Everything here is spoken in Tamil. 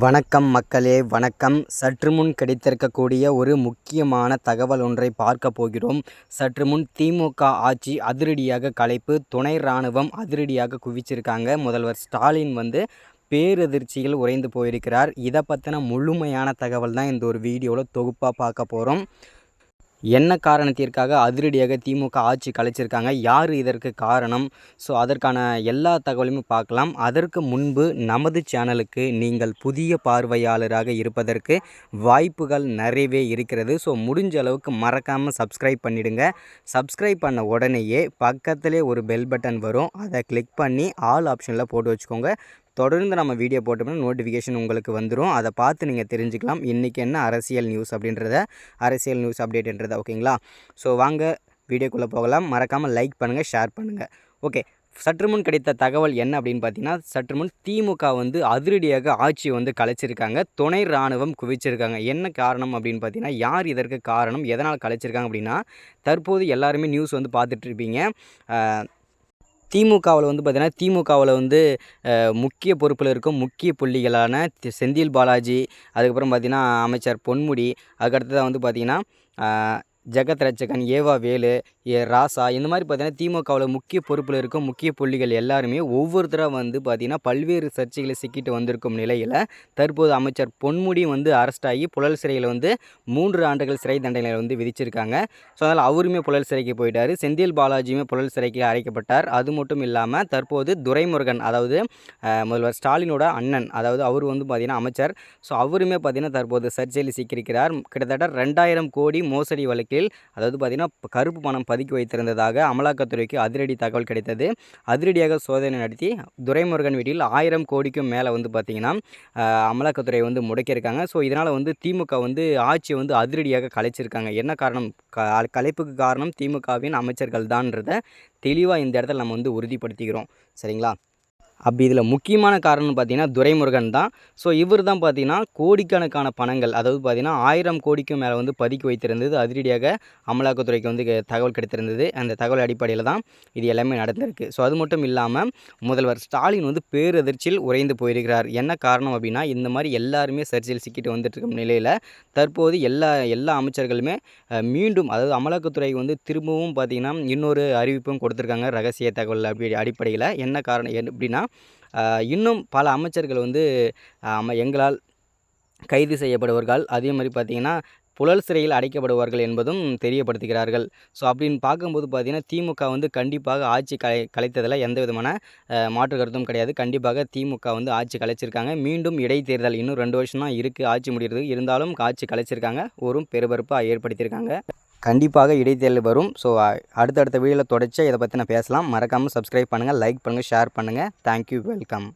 வணக்கம் மக்களே வணக்கம். சற்று முன் கிடைத்திருக்கக்கூடிய ஒரு முக்கியமான தகவல் ஒன்றை பார்க்க போகிறோம். சற்று முன் திமுக ஆட்சி அதிரடியாக கலைப்பு துணை இராணுவம் அதிரடியாக குவிச்சிருக்காங்க. முதல்வர் ஸ்டாலின் வந்து பேரதிர்ச்சியில் உறைந்து போயிருக்கிறார். இதை பற்றின முழுமையான தகவல் தான் இந்த ஒரு வீடியோவில் தொகுப்பாக பார்க்க போகிறோம் என்ன காரணத்திற்காக அதிரடியாக திமுக ஆட்சி கலைச்சிருக்காங்க? யார் இதற்கு காரணம்? ஸோ அதற்கான எல்லா தகவலையும் பார்க்கலாம். அதற்கு முன்பு நமது சேனலுக்கு நீங்கள் புதிய பார்வையாளராக இருப்பதற்கு வாய்ப்புகள் நிறையவே இருக்கிறது. ஸோ முடிஞ்ச அளவுக்கு மறக்காமல் சப்ஸ்கிரைப் பண்ணிடுங்க. சப்ஸ்கிரைப் பண்ண உடனேயே பக்கத்திலே ஒரு பெல் பட்டன் வரும். அதை கிளிக் பண்ணி ஆல் ஆப்ஷனில் போட்டு வச்சுக்கோங்க. தொடர்ந்து நம்ம வீடியோ போட்டோம்னா நோட்டிஃபிகேஷன் உங்களுக்கு வந்துடும் அதை பார்த்து நீங்கள் தெரிஞ்சுக்கலாம். இன்றைக்கி என்ன அரசியல் நியூஸ் அப்படின்றத அரசியல் நியூஸ் அப்டேட்ன்றதை ஓகேங்களா ஸோ வாங்க வீடியோக்குள்ளே போகலாம். மறக்காமல் லைக் பண்ணுங்கள் ஷேர் பண்ணுங்கள் ஓகே சற்று முன் கிடைத்த தகவல் என்ன அப்படின்னு பார்த்தீங்கன்னா சற்று முன் திமுக வந்து அதிரடியாக ஆட்சி வந்து கலைச்சிருக்காங்க. துணை இராணுவம் குவிச்சிருக்காங்க. என்ன காரணம் அப்படின்னு பார்த்தீங்கன்னா யார் இதற்கு காரணம் எதனால் கலைச்சிருக்காங்க அப்படின்னா தற்போது எல்லாருமே நியூஸ் வந்து பார்த்துட்ருப்பீங்க திமுகவில் வந்து பார்த்திங்கன்னா திமுகவில் வந்து முக்கிய பொறுப்பில் இருக்கும் முக்கிய புள்ளிகளான செந்தில் பாலாஜி அதுக்கப்புறம் பார்த்திங்கன்னா அமைச்சர் பொன்முடி அதுக்கடுத்ததாக வந்து பார்த்திங்கன்னா ஜெகத் ரட்சகன் ஏவா வேலு ஏ ராசா இந்த மாதிரி பார்த்தீங்கன்னா திமுகவில் முக்கிய பொறுப்பில் இருக்கும் முக்கிய புள்ளிகள் எல்லாருமே ஒவ்வொருத்தராக வந்து பார்த்திங்கன்னா பல்வேறு சர்ச்சைகளை சிக்கிட்டு வந்திருக்கும் நிலையில் தற்போது அமைச்சர் பொன்முடி வந்து அரெஸ்ட் ஆகி புழல் சிறையில் வந்து மூன்று ஆண்டுகள் சிறை தண்டனை வந்து விதிச்சிருக்காங்க. ஸோ அதனால் அவருமே புழல் சிறைக்கு போயிட்டார். செந்தில் பாலாஜியுமே புழல் சிறைக்கு அழைக்கப்பட்டார். அது மட்டும் இல்லாமல் தற்போது துரைமுருகன் அதாவது முதல்வர் ஸ்டாலினோட அண்ணன் அதாவது அவர் வந்து பார்த்திங்கன்னா அமைச்சர். ஸோ அவருமே பார்த்திங்கன்னா தற்போது சர்ச்சையில் சிக்கியிருக்கிறார். கிட்டத்தட்ட ரெண்டாயிரம் கோடி மோசடி வழக்கு வழக்கில் அதாவது பார்த்திங்கன்னா கருப்பு பணம் பதுக்கி வைத்திருந்ததாக அமலாக்கத்துறைக்கு அதிரடி தகவல் கிடைத்தது. அதிரடியாக சோதனை நடத்தி துரைமுருகன் வீட்டில் ஆயிரம் கோடிக்கும் மேலே வந்து பார்த்திங்கன்னா அமலாக்கத்துறை வந்து முடக்கியிருக்காங்க. ஸோ இதனால் வந்து திமுக வந்து ஆட்சியை வந்து அதிரடியாக கலைச்சிருக்காங்க. என்ன காரணம்? கலைப்புக்கு காரணம் திமுகவின் அமைச்சர்கள் தான்றதை தெளிவாக இந்த இடத்துல நம்ம வந்து உறுதிப்படுத்திக்கிறோம். சரிங்களா? அப்படி இதில் முக்கியமான காரணம்னு பார்த்தீங்கன்னா துரைமுருகன் தான். ஸோ இவர் தான் பார்த்தீங்கன்னா கோடிக்கணக்கான பணங்கள் அதாவது பார்த்தீங்கன்னா ஆயிரம் கோடிக்கும் மேலே வந்து பதுக்கி வைத்திருந்தது. அதிரடியாக அமலாக்கத்துறைக்கு வந்து தகவல் கிடைத்திருந்தது. அந்த தகவல் அடிப்படையில் தான் இது எல்லாமே நடந்திருக்கு. ஸோ அது மட்டும் இல்லாமல் முதல்வர் ஸ்டாலின் வந்து பேரதிர்ச்சியில் உறைந்து போயிருக்கிறார். என்ன காரணம் அப்படின்னா இந்த மாதிரி எல்லாருமே சர்ச்சையில் சிக்கிட்டு வந்துட்டு இருக்கும் நிலையில் தற்போது எல்லா எல்லா அமைச்சர்களுமே மீண்டும் அதாவது அமலாக்கத்துறை வந்து திரும்பவும் பார்த்திங்கன்னா இன்னொரு அறிவிப்பும் கொடுத்துருக்காங்க. ரகசிய தகவல் அப்படி அடிப்படையில் என்ன காரணம் எப்படின்னா இன்னும் பல அமைச்சர்கள் வந்து எங்களால் கைது செய்யப்படுவார்கள் அதே மாதிரி பார்த்திங்கன்னா புழல் சிறையில் அடைக்கப்படுவார்கள் என்பதும் தெரியப்படுத்துகிறார்கள். ஸோ அப்படின்னு பார்க்கும்போது பார்த்திங்கன்னா திமுக வந்து கண்டிப்பாக ஆட்சி கலை கலைத்ததில் எந்த விதமான மாற்று கருத்தும் கிடையாது. கண்டிப்பாக திமுக வந்து ஆட்சி கலைச்சிருக்காங்க. மீண்டும் இடைத்தேர்தல் இன்னும் ரெண்டு வருஷம் தான் இருக்குது ஆட்சி முடிகிறது. இருந்தாலும் ஆட்சி கலைச்சிருக்காங்க. ஒரு பெருபருப்பாக ஏற்படுத்தியிருக்காங்க. கண்டிப்பாக இடைத்தேர்தல் வரும். ஸோ அடுத்தடுத்த வீடியோவில் தொடர்ச்சியாக இதை பற்றி நான் பேசலாம். மறக்காமல் சப்ஸ்கிரைப் பண்ணுங்கள் லைக் பண்ணுங்கள் ஷேர் பண்ணுங்கள் தேங்க்யூ வெல்கம்